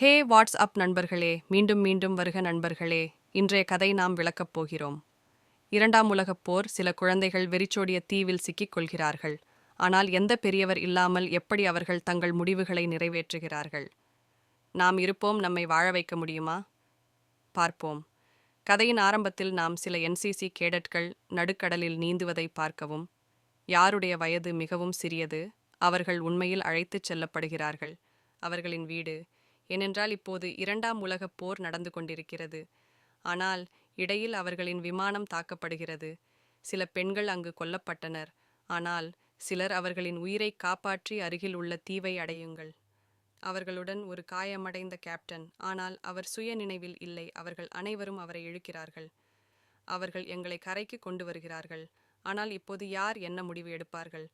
ஹே what's up நண்பர்களே மீண்டும் மீண்டும் வருக நண்பர்களே இன்றைய கதை நாம் விளக்கப் போகிறோம். இரண்டாம் உலகப் போர் சில குழந்தைகள் வெறிச்சோடிய தீவில் சிக்கிக் கொள்கிறார்கள். ஆனால் எந்த பெரியவர் இல்லாமல் எப்படி அவர்கள் தங்கள் முடிவுகளை நிறைவேற்றுகிறார்கள்? நாம் இருப்போம் நம்மை வாழ வைக்க முடியுமா? பார்ப்போம். கதையின் ஆரம்பத்தில் நாம் சில என்சிசி கேடட்கள் நடுக்கடலில் நீந்துவதை பார்க்கவும் யாருடைய வயது மிகவும் சிறியது அவர்கள் உண்மையில் அழைத்துச் செல்லப்படுகிறார்கள். அவர்களின் வீடு ஏனென்றால் இப்போது இரண்டாம் உலகப் போர் நடந்து கொண்டிருக்கிறது. ஆனால் இடையில் அவர்களின் விமானம் தாக்கப்படுகிறது. சில பெண்கள் அங்கு கொல்லப்பட்டனர். ஆனால் சிலர் அவர்களின் உயிரை காப்பாற்றி அருகில் உள்ள தீவை அடையுங்கள். அவர்களுடன் ஒரு காயமடைந்த கேப்டன். ஆனால் அவர் சுய நினைவில் இல்லை. அவர்கள் அனைவரும் அவரை இழுக்கிறார்கள். அவர்கள் எங்களை கரைக்கு கொண்டு வருகிறார்கள். ஆனால் இப்போது யார் என்ன முடிவு எடுப்பார்கள்?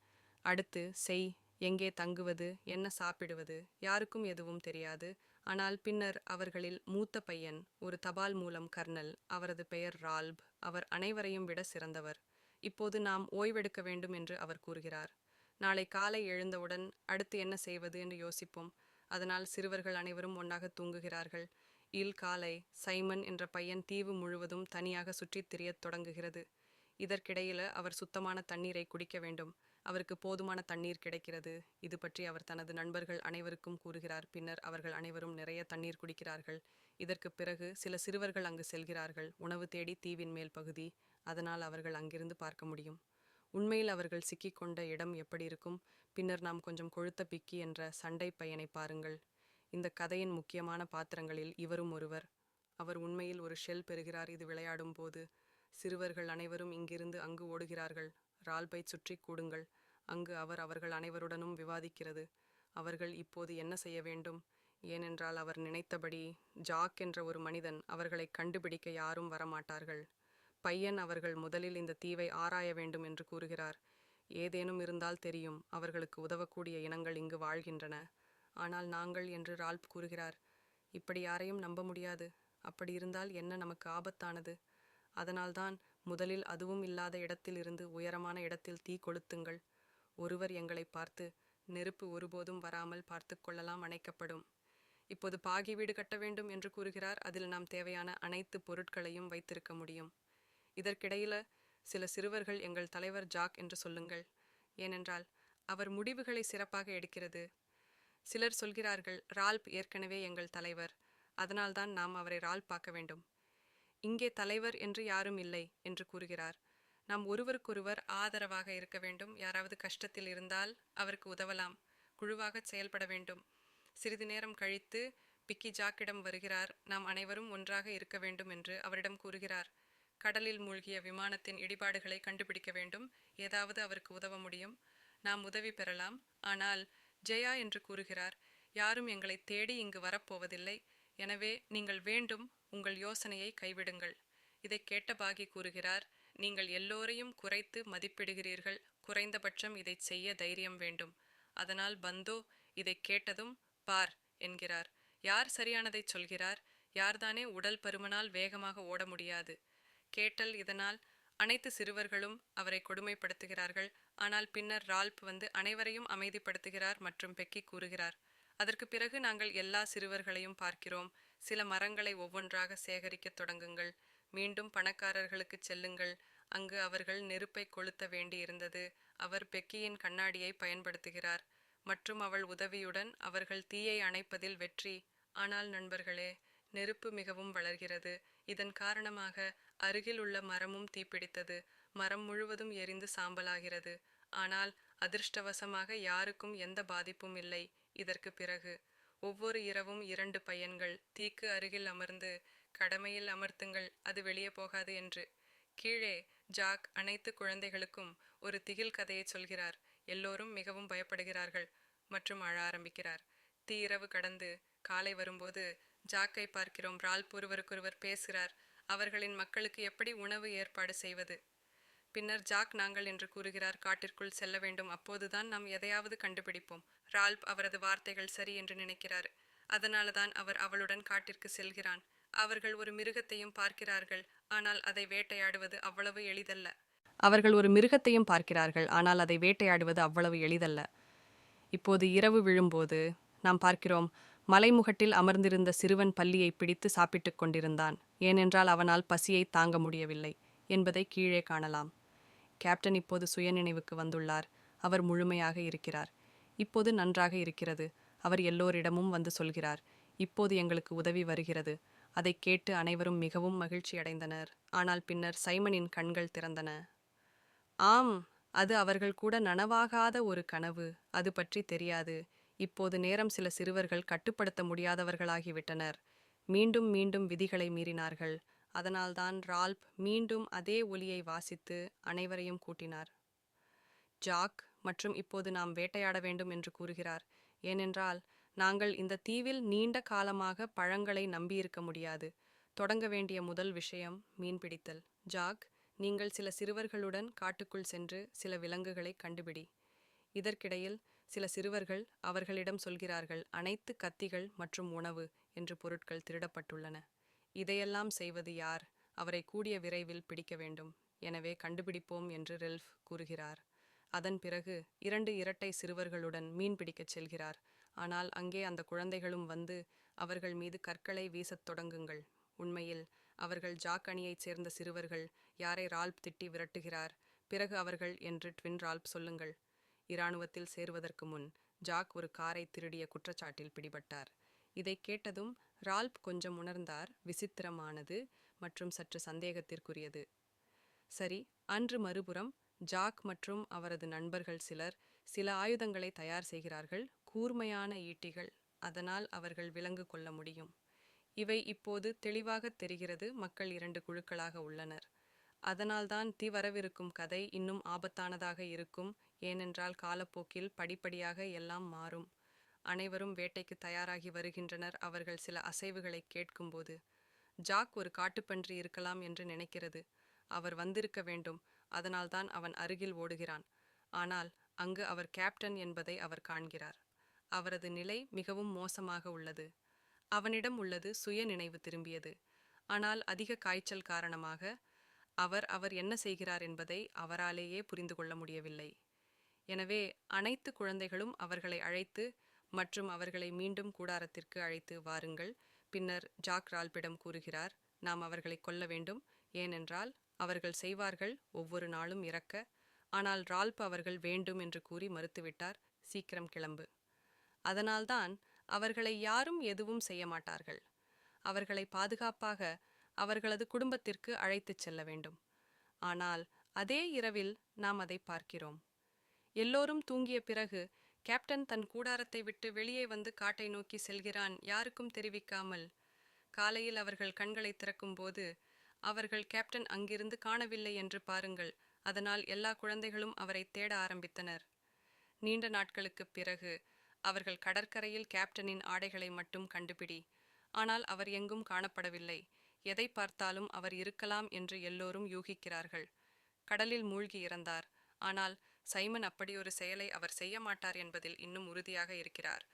அடுத்து செய் எங்கே தங்குவது என்ன சாப்பிடுவது யாருக்கும் எதுவும் தெரியாது. ஆனால் பின்னர் அவர்களில் மூத்த பையன் ஒரு தபால் மூலம் கர்னல் அவரது பெயர் ரால்ப் அவர் அனைவரையும் விட சிறந்தவர். இப்போது நாம் ஓய்வெடுக்க வேண்டும் என்று அவர் கூறுகிறார். நாளை காலை எழுந்தவுடன் அடுத்து என்ன செய்வது என்று யோசிப்போம். அதனால் சிறுவர்கள் அனைவரும் ஒன்றாக தூங்குகிறார்கள். இல் காலை சைமன் என்ற பையன் தீவு முழுவதும் தனியாக சுற்றித் திரியத் தொடங்குகிறது. இதற்கிடையில அவர் சுத்தமான தண்ணீரை குடிக்க வேண்டும். அவருக்கு போதுமான தண்ணீர் கிடைக்கிறது. இது பற்றி அவர் தனது நண்பர்கள் அனைவருக்கும் கூறுகிறார். பின்னர் அவர்கள் அனைவரும் நிறைய தண்ணீர் குடிக்கிறார்கள். இதற்கு பிறகு சில சிறுவர்கள் அங்கு செல்கிறார்கள். உணவு தேடி தீவின் மேல் பகுதி. அதனால் அவர்கள் அங்கிருந்து பார்க்க முடியும். உண்மையில் அவர்கள் சிக்கிக்கொண்ட இடம் எப்படி இருக்கும்? பின்னர் நாம் கொஞ்சம் கொழுத்த பிக்கி என்ற சண்டை பையனை பாருங்கள். இந்த கதையின் முக்கியமான பாத்திரங்களில் இவரும் ஒருவர். அவர் உண்மையில் ஒரு ஷெல் பெறுகிறார். இது விளையாடும் போது சிறுவர்கள் அனைவரும் இங்கிருந்து அங்கு ஓடுகிறார்கள். ரால்பை சுற்றி கூடுங்கள். அங்கு அவர் அவர்கள் அனைவருடனும் விவாதிக்கிறது. அவர்கள் இப்போது என்ன செய்ய வேண்டும்? ஏனென்றால் அவர் நினைத்தபடி ஜாக் என்ற ஒரு மனிதன் அவர்களை கண்டுபிடிக்க யாரும் வரமாட்டார்கள். பையன் அவர்கள் முதலில் இந்த தீவை ஆராய வேண்டும் என்று கூறுகிறார். ஏதேனும் இருந்தால் தெரியும் அவர்களுக்கு உதவக்கூடிய இனங்கள் இங்கு வாழ்கின்றன. ஆனால் நாங்கள் என்று ரால்ப் கூறுகிறார் இப்படி யாரையும் நம்ப முடியாது. அப்படி இருந்தால் என்ன நமக்கு ஆபத்தானது? அதனால்தான் முதலில் அதுவும் இல்லாத இடத்திலிருந்து உயரமான இடத்தில் தீ கொளுத்துங்கள். ஒருவர் எங்களை பார்த்து நெருப்பு ஒருபோதும் வராமல் பார்த்து கொள்ளலாம் அணைக்கப்படும். இப்போது பாகி வீடு கட்ட வேண்டும் என்று கூறுகிறார். அதில் நாம் தேவையான அனைத்து பொருட்களையும் வைத்திருக்க முடியும். இதற்கிடையில சில சிறுவர்கள் எங்கள் தலைவர் ஜாக் என்று சொல்லுங்கள். ஏனென்றால் அவர் முடிவுகளை சிறப்பாக எடுக்கிறது. சிலர் சொல்கிறார்கள் ரால்ப் ஏற்கனவே எங்கள் தலைவர். அதனால்தான் நாம் அவரை ரால்ப் பார்க்க வேண்டும். இங்கே தலைவர் என்று யாரும் இல்லை என்று கூறுகிறார். நாம் ஒருவருக்கொருவர் ஆதரவாக இருக்க வேண்டும். யாராவது கஷ்டத்தில் இருந்தால் அவருக்கு உதவலாம். குழுவாக செயல்பட வேண்டும். சிறிது நேரம் கழித்து பிக்கி ஜாக்கிடம் வருகிறார். நாம் அனைவரும் ஒன்றாக இருக்க வேண்டும் என்று அவரிடம் கூறுகிறார். கடலில் மூழ்கிய விமானத்தின் இடிபாடுகளை கண்டுபிடிக்க வேண்டும். ஏதாவது அவருக்கு உதவ முடியும். நாம் உதவி பெறலாம். ஆனால் ஜெயா என்று கூறுகிறார் யாரும் எங்களை தேடி இங்கு வரப்போவதில்லை எனவே நீங்கள் வேண்டும். உங்கள் யோசனையை கைவிடுங்கள். இதை கேட்ட பாகி கூறுகிறார் நீங்கள் எல்லோரையும் குறைத்து மதிப்பிடுகிறீர்கள். குறைந்தபட்சம் இதை செய்ய தைரியம் வேண்டும். அதனால் பந்தோ இதை கேட்டதும் பார் என்கிறார். யார் சரியானதை சொல்கிறார்? யார்தானே உடல் பருமனால் வேகமாக ஓட முடியாது. கேட்டல் இதனால் அனைத்து சிறுவர்களும் அவரை கொடுமைப்படுத்துகிறார்கள். ஆனால் பின்னர் ரால்ப் வந்து அனைவரையும் அமைதிப்படுத்துகிறார் மற்றும் பெக்கி கூறுகிறார். அதற்கு பிறகு நாங்கள் எல்லா சிறுவர்களையும் பார்க்கிறோம். சில மரங்களை ஒவ்வொன்றாக சேகரிக்கத் தொடங்குங்கள். மீண்டும் பணக்காரர்களுக்கு செல்லுங்கள். அங்கு அவர்கள் நெருப்பை கொளுத்த வேண்டியிருந்தது. அவர் பெக்கியின் கண்ணாடியை பயன்படுத்துகிறார். மற்றும் அவள் உதவியுடன் அவர்கள் தீயை அணைப்பதில் வெற்றி. ஆனால் நண்பர்களே நெருப்பு மிகவும் வளர்கிறது. இதன் காரணமாக அருகில் உள்ள மரமும் தீப்பிடித்தது. மரம் முழுவதும் எரிந்து சாம்பலாகிறது. ஆனால் அதிர்ஷ்டவசமாக யாருக்கும் எந்த பாதிப்பும் இல்லை. இதற்கு பிறகு ஒவ்வொரு இரவும் இரண்டு பையன்கள். தீக்கு அருகில் அமர்ந்து கடமையில் அமர்த்துங்கள் அது வெளியே போகாது என்று. கீழே ஜாக் அனைத்து குழந்தைகளுக்கும் ஒரு திகில் கதையை சொல்கிறார். எல்லோரும் மிகவும் பயப்படுகிறார்கள் மற்றும் அழ ஆரம்பிக்கிறார். தீ இரவு கடந்து காலை வரும்போது ஜாக்கை பார்க்கிறோம். ரால்ப் ஒருவருக்கொருவர் பேசுகிறார். அவர்களின் மக்களுக்கு எப்படி உணவு ஏற்பாடு செய்வது? பின்னர் ஜாக் நாங்கள் என்று கூறுகிறார். காட்டிற்குள் செல்ல வேண்டும். அப்போதுதான் நாம் எதையாவது கண்டுபிடிப்போம். ரால்ப் அவரது வார்த்தைகள் சரி என்று நினைக்கிறார். அதனால தான் அவர் அவளுடன் காட்டிற்கு செல்கிறான். அவர்கள் ஒரு மிருகத்தையும் பார்க்கிறார்கள். ஆனால் அதை வேட்டையாடுவது அவ்வளவு எளிதல்ல. அவர்கள் ஒரு மிருகத்தையும் பார்க்கிறார்கள். ஆனால் அதை வேட்டையாடுவது அவ்வளவு எளிதல்ல. இப்போது இரவு விழும்போது நாம் பார்க்கிறோம் மலைமுகட்டில் அமர்ந்திருந்த சிறுவன் பல்லியை பிடித்து சாப்பிட்டுக் கொண்டிருந்தான். ஏனென்றால் அவனால் பசியை தாங்க முடியவில்லை என்பதை கீழே காணலாம். கேப்டன் இப்போது சுயநினைவுக்கு வந்துள்ளார். அவர் முழுமையாக இருக்கிறார். இப்போது நன்றாக இருக்கிறது. அவர் எல்லோரிடமும் வந்து சொல்கிறார் இப்போது எங்களுக்கு உதவி வருகிறது அதைக் கேட்டு அனைவரும் மிகவும் மகிழ்ச்சியடைந்தனர் ஆனால் பின்னர் சைமனின் கண்கள் திறந்தன. ஆம் அது அவர்கள் கூட நனவாகாத ஒரு கனவு. அது பற்றி தெரியாது. இப்போது நேரம் சில சிறுவர்கள் கட்டுப்படுத்த முடியாதவர்களாகிவிட்டனர். மீண்டும் மீண்டும் விதிகளை மீறினார்கள். அதனால்தான் ரால்ப் மீண்டும் அதே ஒலியை வாசித்து அனைவரையும் கூட்டினார். ஜாக் மற்றும் இப்போது நாம் வேட்டையாட வேண்டும் என்று கூறுகிறார். ஏனென்றால் நாங்கள் இந்த தீவில் நீண்ட காலமாக பழங்களை நம்பியிருக்க முடியாது. தொடங்க வேண்டிய முதல் விஷயம் மீன்பிடித்தல் ஜாக் நீங்கள் சில சிறுவர்களுடன் காட்டுக்குள் சென்று சில விலங்குகளை கண்டுபிடி. இதற்கிடையில் சில சிறுவர்கள் அவர்களிடம் சொல்கிறார்கள் அனைத்து கத்திகள் மற்றும் உணவு என்று பொருட்கள் திருடப்பட்டுள்ளன. இதையெல்லாம் செய்வது யார்? அவரை கூடிய விரைவில் பிடிக்க வேண்டும். எனவே கண்டுபிடிப்போம் என்று ரெல்ஃப் கூறுகிறார். அதன் பிறகு இரண்டு இரட்டை சிறுவர்களுடன் மீன் பிடிக்கச் செல்கிறார். ஆனால் அங்கே அந்த குழந்தைகளும் வந்து அவர்கள் மீது கற்களை வீசத் தொடங்குங்கள். உண்மையில் அவர்கள் ஜாக் அணியைச் சேர்ந்த சிறுவர்கள் யாரை ரால்ப் திட்டி விரட்டுகிறார்? பிறகு அவர்கள் என்று ட்வின் ரால்ப் சொல்லுங்கள். இராணுவத்தில் சேருவதற்கு முன் ஜாக் ஒரு காரை திருடிய குற்றச்சாட்டில் பிடிபட்டார். இதைக் கேட்டதும் ரால்ப் கொஞ்சம் உணர்ந்தார். விசித்திரமானது மற்றும் சற்று சந்தேகத்திற்குரியது. சரி அன்று மறுபுறம் ஜாக் மற்றும் அவரது நண்பர்கள் சிலர் சில ஆயுதங்களை தயார் செய்கிறார்கள் கூர்மையான ஈட்டிகள் அதனால் அவர்கள் விலங்கு கொள்ள முடியும். இவை இப்போது தெளிவாக தெரிகிறது மக்கள் இரண்டு குழுக்களாக உள்ளனர். அதனால்தான் தீ வரவிருக்கும் கதை இன்னும் ஆபத்தானதாக இருக்கும் ஏனென்றால் காலப்போக்கில் படிப்படியாக எல்லாம் மாறும். அனைவரும் வேட்டைக்கு தயாராகி வருகின்றனர் அவர்கள் சில அசைவுகளை கேட்கும்போது. ஜாக் ஒரு காட்டுப்பன்றி இருக்கலாம் என்று நினைக்கிறது. அவர் வந்திருக்க வேண்டும் அதனால்தான் அவன் அருகில் ஓடுகிறான். ஆனால் அங்கு அவர் கேப்டன் என்பதை அவர் காண்கிறார். அவரது நிலை மிகவும் மோசமாக உள்ளது. அவனிடம் உள்ளது சுய நினைவு திரும்பியது. ஆனால் அதிக காய்ச்சல் காரணமாக அவர் அவர் என்ன செய்கிறார் என்பதை அவராலேயே புரிந்து கொள்ள முடியவில்லை. எனவே அனைத்து குழந்தைகளும் அவர்களை அழைத்து மற்றும் அவர்களை மீண்டும் கூடாரத்திற்கு அழைத்து வாருங்கள். பின்னர் ஜாக் ரால்பிடம் கூறுகிறார் நாம் அவர்களை கொல்ல வேண்டும். ஏனென்றால் அவர்கள் செய்வார்கள் ஒவ்வொரு நாளும் இறக்க. ஆனால் ரால்ப் அவர்கள் வேண்டும் என்று கூறி மறுத்துவிட்டார். சீக்கிரம் கிளம்பு. அதனால்தான் அவர்களை யாரும் எதுவும் செய்ய மாட்டார்கள். அவர்களை பாதுகாப்பாக அவர்களது குடும்பத்திற்கு அழைத்துச் செல்ல வேண்டும். ஆனால் அதே இரவில் நாம் அதை பார்க்கிறோம். எல்லோரும் தூங்கிய பிறகு கேப்டன் தன் கூடாரத்தை விட்டு வெளியே வந்து காட்டை நோக்கி செல்கிறான் யாருக்கும் தெரிவிக்காமல். காலையில் அவர்கள் கண்களை திறக்கும்போது அவர்கள் கேப்டன் அங்கிருந்து காணவில்லை என்று பாருங்கள். அதனால் எல்லா குழந்தைகளும் அவரை தேட ஆரம்பித்தனர். நீண்ட நாட்களுக்குப் பிறகு அவர்கள் கடற்கரையில் கேப்டனின் ஆடைகளை மட்டும் கண்டுபிடி. ஆனால் அவர் எங்கும் காணப்படவில்லை. எதை பார்த்தாலும் அவர் இருக்கலாம் என்று எல்லோரும் யூகிக்கிறார்கள். கடலில் மூழ்கி இறந்தார். ஆனால் சைமன் அப்படி ஒரு செயலை அவர் செய்ய மாட்டார் என்பதில் இன்னும் உறுதியாக இருக்கிறார்.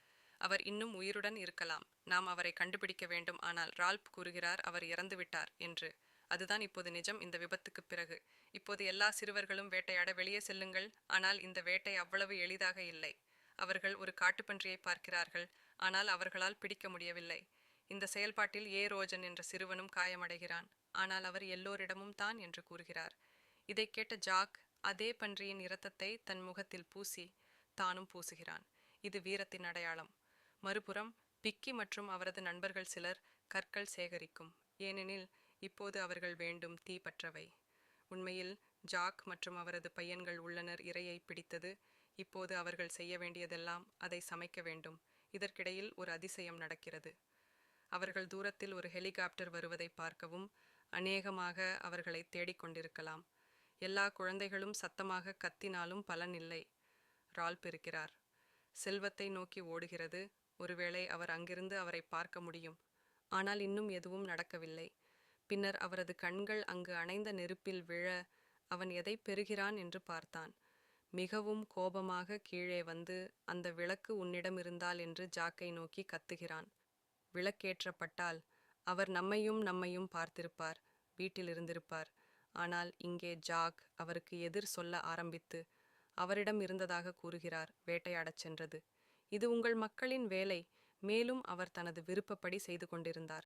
அவர் இன்னும் உயிருடன் இருக்கலாம். நாம் அவரை கண்டுபிடிக்க வேண்டும். ஆனால் ரால்ப் கூறுகிறார் அவர் இறந்துவிட்டார் என்று. அதுதான் இப்போது நிஜம் இந்த விபத்துக்கு பிறகு. இப்போது எல்லா சிறுவர்களும் வேட்டையாட வெளியே செல்லுங்கள். ஆனால் இந்த வேட்டை அவ்வளவு எளிதாக இல்லை. அவர்கள் ஒரு காட்டுப்பன்றியை பார்க்கிறார்கள். ஆனால் அவர்களால் பிடிக்க முடியவில்லை. இந்த செயல்பாட்டில் ஏ. ரோஜன் என்ற சிறுவனும் காயமடைகிறான். ஆனால் அவர் எல்லோரிடமும் தான் என்று கூறுகிறார். இதை கேட்ட ஜாக் அதே பன்றியின் இரத்தத்தை தன் முகத்தில் பூசி தானும் பூசுகிறான். இது வீரத்தின் அடையாளம். மறுபுறம் பிக்கி மற்றும் அவரது நண்பர்கள் சிலர் கற்கள் சேகரிக்கும். ஏனெனில் இப்போது அவர்கள் வேண்டும் தீப்பற்றவை உண்மையில் ஜாக் மற்றும் அவரது பையன்கள் உள்ளனர் இரையை பிடித்தது. இப்போது அவர்கள் செய்ய வேண்டியதெல்லாம் அதை சமைக்க வேண்டும். இதற்கிடையில் ஒரு அதிசயம் நடக்கிறது. அவர்கள் தூரத்தில் ஒரு ஹெலிகாப்டர் வருவதை பார்க்கவும் அநேகமாக அவர்களை தேடிக்கொண்டிருக்கலாம் எல்லா குழந்தைகளும் சத்தமாக கத்தினாலும் பலன் இல்லை. ரால்ப் இருக்கிறார். செல்வத்தை நோக்கி ஓடுகிறது. ஒருவேளை அவர் அங்கிருந்து அவரை பார்க்க முடியும். ஆனால் இன்னும் எதுவும் நடக்கவில்லை. பின்னர் அவரது கண்கள் அங்கு அணைந்த நெருப்பில் விழ அவன் எதை பெறுகிறான் என்று பார்த்தான். மிகவும் கோபமாக கீழே வந்து அந்த விளக்கு உன்னிடம் இருந்தால் என்று ஜாக்கை நோக்கி கத்துகிறான். விளக்கேற்றப்பட்டால் அவர் நம்மையும் நம்மையும் பார்த்திருப்பார் வீட்டில் இருந்திருப்பார். ஆனால் இங்கே ஜாக் அவருக்கு எதிர் சொல்ல ஆரம்பித்து அவரிடம் இருந்ததாக கூறுகிறார் வேட்டையாடச் சென்றது. இது உங்கள் மக்களின் வேலை. மேலும் அவர் தனது விருப்பப்படி செய்து கொண்டிருந்தார்.